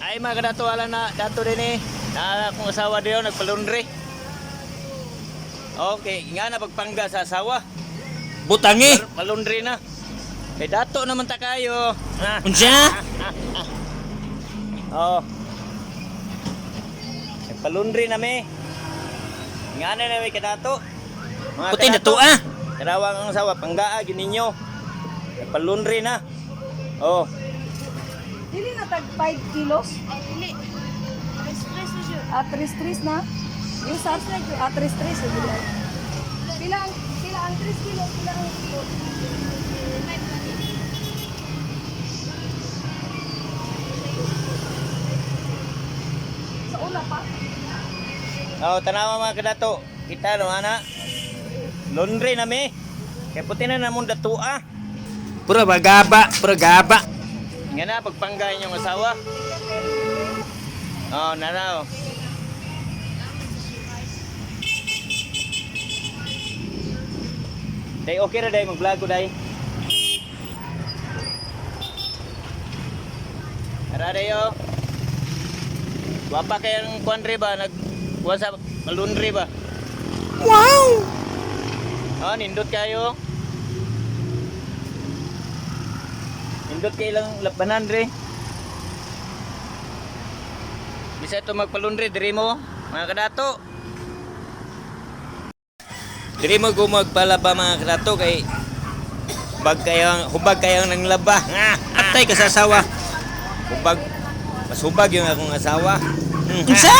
Ay mga kadato wala na dato din eh. Na akong asawa diyo nagpalundri. Okay, nga na pagpangga sa asawa. Butangi. Pal- Palundri na. Kay dato naman ta kayo. Ah, Unsa? oh. Palundri na me. Nga na na may kadato. Mga Puti kadato, to ah. Karawang ang asawa panggaa gininyo. Palundri na. Oh. Tag 5 kilos. Dili. Stress na siya. At 3 na. Yung yung at 3 3 Pila ang pila ang 3 kilos, pila ang kilo. Sa una pa. Oh, tanawa mga kadato. Kita no ana. Laundry na me. Kaya puti na namon dato ah. Pura bagaba, pura gaba. Nga na pagpanggayan yung asawa. Oh, nanaw. Day okay ra day mag-vlog ko day. Ara dayo. Wapa kayang kuandre ba nag kuha sa malundri ba? Wow! Oh, nindot kayo. Nindot kayo lang labanan re. Bisa ito magpalundri, diri mo, mga kadato. Diri mo ko magpalaba mga krato kay hubag kayo hubag kayo ng laba. Atay ka sa asawa. Hubag mas hubag yung akong asawa. Unsa?